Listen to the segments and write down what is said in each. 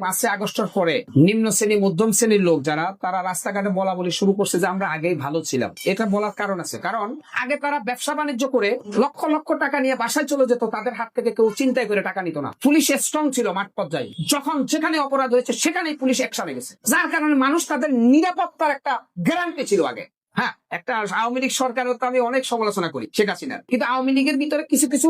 পাঁচই আগস্টের পরে নিম্ন শ্রেণি, মধ্যম শ্রেণির লোক যারা, তারা রাস্তাঘাটে বলা বলি শুরু করছে যে আমরা আগেই ভালো ছিলাম। এটা বলার কারণ আছে। কারণ আগে তারা ব্যবসা বাণিজ্য করে লক্ষ লক্ষ টাকা নিয়ে বাসায় চলে যেত, তাদের হাত থেকে কেউ চিন্তাই করে টাকা নিত না। পুলিশ স্ট্রং ছিল মাঠ পর্যায়ে। যখন যেখানে অপরাধ হয়েছে, সেখানেই পুলিশ একসাথে গেছে। যার কারণে মানুষ তাদের নিরাপত্তার একটা গ্যারান্টি ছিল আগে। হ্যাঁ একটা আওয়ামী লীগ সরকারের তো আমি অনেক সমালোচনা করি, শেখ হাসিনার। কিন্তু আওয়ামী লীগের ভিতরে কিছু কিছু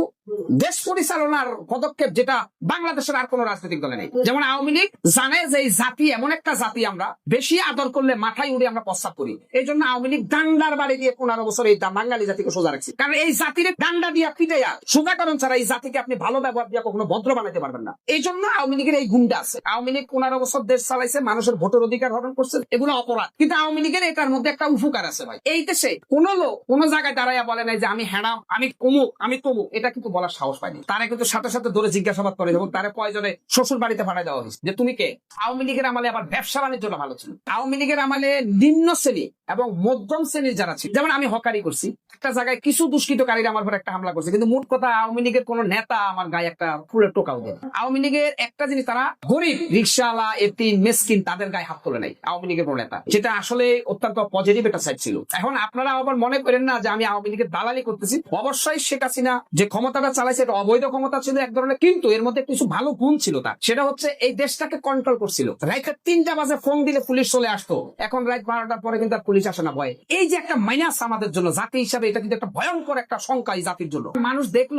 দেশ পরিচালনার পদক্ষেপ যেটা বাংলাদেশের আর কোন রাজনৈতিক দলে নেই। যেমন আওয়ামী লীগ জানে যে জাতি, এমন একটা জাতি আমরা, বেশি আদর করলে মাথায় উড়ে আমরা প্রস্তাব করি। এই জন্য আওয়ামী লীগ ডান্ডার বাড়ি দিয়ে পনেরো বছর এই বাঙালি জাতিকে সোজা রাখছি। কারণ এই জাতির ডান্ডা দিয়ে পিটাইয়া, সোজাকরণ ছাড়া এই জাতিকে আপনি ভালো ব্যবহার দিয়ে কখনো ভদ্র বানাতে পারবেন না। এই জন্য আওয়ামী লীগের এই গুন্ডা আছে। আওয়ামী লীগ পনেরো বছর দেশ চালাইছে, মানুষের ভোটের অধিকার হরণ করছে, এগুলো অপরাধ। কিন্তু আওয়ামী লীগের এটার মধ্যে একটা উপকার আছে ভাই। এই দেশে কোন লোক, কোন জায়গায় দাঁড়াইয়া বলে নাই যে আমি হ্যাঁ আমি কমুক আমি তমুক এটা কিন্তু বলার সাহস পাইনি। তারা কিন্তু সাথে সাথে ধরে জিজ্ঞাসাবাদ করে এবং তারা প্রয়োজনে শ্বশুর বাড়িতে পাঠায় দেওয়া হয়েছে। যে তুমি কে? আওয়ামী লীগের আমলে আবার ব্যবসা বাণিজ্য ভালো ছিল। আওয়ামী লীগের আমলে নিম্ন শ্রেণি এবং মধ্যম শ্রেণির যারা ছিল, যেমন আমি হকারি করছি, একটা জায়গায় কিছু দুষ্কৃতকারীরা আমার উপর একটা হামলা করছে, কিন্তু মোট কথা আওয়ামী লীগের কোন নেতা আমার গায়ে একটা ফুলের টোকাও দেয় আওয়ামী লীগের একটা জিনিস, তারা গরিব, রিক্সাওয়ালা, এতিম, মেসকিন, তাদের গায়ে হাত তোলে নাই আওয়ামী লীগের কোন নেতা। যেটা আসলে অত্যন্ত পজিটিভ একটা সাইড ছিল। এখন আপনারা আবার মনে করেন না যে আমি আওয়ামী লীগের দালালি করতেছি। অবশ্যই শেখ হাসিনা যে ক্ষমতাটা চালাইছে, এটা অবৈধ ক্ষমতা ছিল এক ধরনের, কিন্তু এর মধ্যে কিছু ভালো গুণ ছিল তার। সেটা হচ্ছে এই দেশটাকে কন্ট্রোল করছিল। রাইতের তিনটা বাজে ফোন দিলে পুলিশ চলে আসতো। এখন রাত বারোটার পরে কিন্তু আর পুলিশ আসে না ভয়। এই যে একটা মাইনাস আমাদের জন্য, জাতি হিসাবে এটা কিন্তু একটা ভয়ঙ্কর একটা এই জাতির জন্য। মানুষ দেখল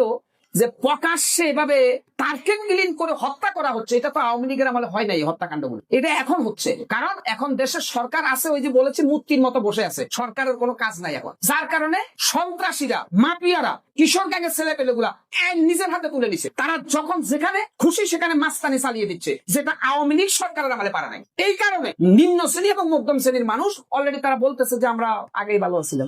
যে প্রকাশ্যে এভাবে টার্গেট ক্লিন করে হত্যা করা হচ্ছে, এটা তো আওয়ামী লীগের আমলে হয় নাই হত্যাকাণ্ডগুলো এটা এখন হচ্ছে। কারণ এখন দেশের সরকার আছে, ওই যে বলেছে মূর্তির মতো বসে আছে। সরকারের কোনো কাজ নাই এখন। যার কারণে সন্ত্রাসীরা, মাফিয়ারা, কিশোর গ্যাংয়ের ছেলে পেলেগুলা নিজের হাতে তুলে নিছে। তারা যখন যেখানে খুশি সেখানে মাস্তানি চালিয়ে দিচ্ছে, যেটা আওয়ামী লীগ সরকারের আমলে পারে নাই। এই কারণে নিম্ন শ্রেণি এবং মধ্যম শ্রেণির মানুষ অলরেডি তারা বলতেছে যে আমরা আগেই ভালো ছিলাম